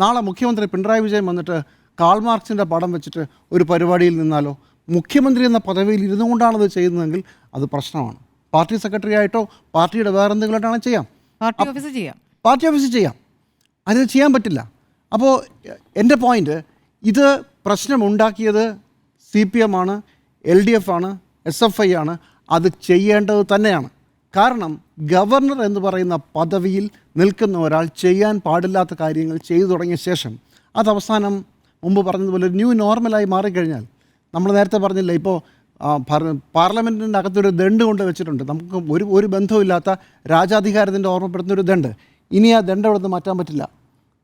നാളെ മുഖ്യമന്ത്രി പിണറായി വിജയൻ വന്നിട്ട് കാൾ മാർക്സിന്റെ പടം വെച്ചിട്ട് ഒരു പരിപാടിയിൽ നിന്നാലോ? മുഖ്യമന്ത്രി എന്ന പദവിയിൽ ഇരുന്നു കൊണ്ടാണത് ചെയ്യുന്നതെങ്കിൽ അത് പ്രശ്നമാണ്. പാർട്ടി സെക്രട്ടറി ആയിട്ടോ പാർട്ടിയുടെ വേറെ എന്തെങ്കിലുമായിട്ടാണ് ചെയ്യാം. പാർട്ടി ഓഫീസ് ചെയ്യാം. പാർട്ടി ഓഫീസിൽ ചെയ്യാം. അതിന് ചെയ്യാൻ പറ്റില്ല. അപ്പോൾ എന്റെ പോയിന്റ് ഇത് പ്രശ്നമുണ്ടാക്കിയത് സി പി എം ആണ് എൽ ഡി എഫ് ആണ് എസ് എഫ് ഐ ആണ്. അത് ചെയ്യേണ്ടത് തന്നെയാണ്. കാരണം ഗവർണർ എന്ന് പറയുന്ന പദവിയിൽ നിൽക്കുന്ന ഒരാൾ ചെയ്യാൻ പാടില്ലാത്ത കാര്യങ്ങൾ ചെയ്തു തുടങ്ങിയ ശേഷം അത് അവസാനം മുമ്പ് പറഞ്ഞതുപോലെ ഒരു ന്യൂ നോർമലായി മാറിക്കഴിഞ്ഞാൽ നമ്മൾ നേരത്തെ പറഞ്ഞില്ല ഇപ്പോൾ പാർലമെന്റിന്റെ അകത്തൊരു ദണ്ട് കൊണ്ട് വെച്ചിട്ടുണ്ട്. നമുക്ക് ഒരു ഒരു ബന്ധവുമില്ലാത്ത രാജാധികാരത്തിന്റെ ഓർമ്മപ്പെടുത്തുന്ന ഒരു ദണ്ട് ഇനി ആ ദണ്ട് അവിടെ നിന്ന് മാറ്റാൻ പറ്റില്ല.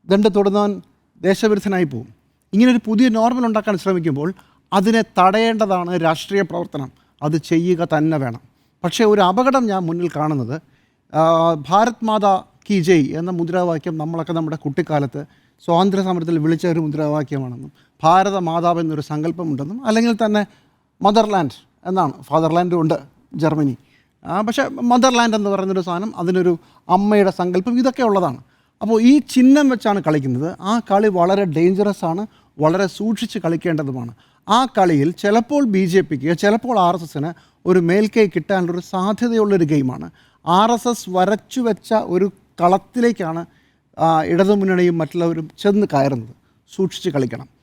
ദണ്ട് തൊടുന്നവൻ ദേശവിരുദ്ധനായി പോകും ഇങ്ങനൊരു പുതിയ നോർമൽ ഉണ്ടാക്കാൻ ശ്രമിക്കുമ്പോൾ അതിനെ തടയേണ്ടതാണ് രാഷ്ട്രീയ പ്രവർത്തനം. അത് ചെയ്യുക തന്നെ വേണം. പക്ഷേ ഒരു അപകടം ഞാൻ മുന്നിൽ കാണുന്നത്. ഭാരത് മാതാ കി ജയ് എന്ന മുദ്രാവാക്യം നമ്മളൊക്കെ നമ്മുടെ കുട്ടിക്കാലത്ത് സ്വാതന്ത്ര്യ സമരത്തിൽ വിളിച്ച ഒരു മുദ്രാവാക്യമാണെന്നും ഭാരത മാതാവ് എന്നൊരു സങ്കല്പമുണ്ടെന്നും അല്ലെങ്കിൽ തന്നെ മദർലാൻഡ് എന്നാണ് ഫാദർലാൻഡും ഉണ്ട് ജർമ്മനി. പക്ഷേ മദർലാൻഡ് എന്ന് പറയുന്നൊരു സാധനം അതിനൊരു അമ്മയുടെ സങ്കല്പം ഇതൊക്കെ ഉള്ളതാണ്. അപ്പോൾ ഈ ചിഹ്നം വെച്ചാണ് കളിക്കുന്നത്. ആ കളി വളരെ ഡേഞ്ചറസ് ആണ് വളരെ സൂക്ഷിച്ച് കളിക്കേണ്ടതുമാണ്. ആ കളിയിൽ ചിലപ്പോൾ ബി ജെ പിക്ക് ചിലപ്പോൾ ആർ എസ് എസിന് ഒരു മേൽക്കൈ കിട്ടാനുള്ളൊരു സാധ്യതയുള്ളൊരു ഗെയിമാണ്. ആർ എസ് എസ് വരച്ചു വെച്ച ഒരു കളത്തിലേക്കാണ് ഇടതുമുന്നണിയും മറ്റുള്ളവരും ചെന്ന് കയറുന്നത്. സൂക്ഷിച്ച് കളിക്കണം.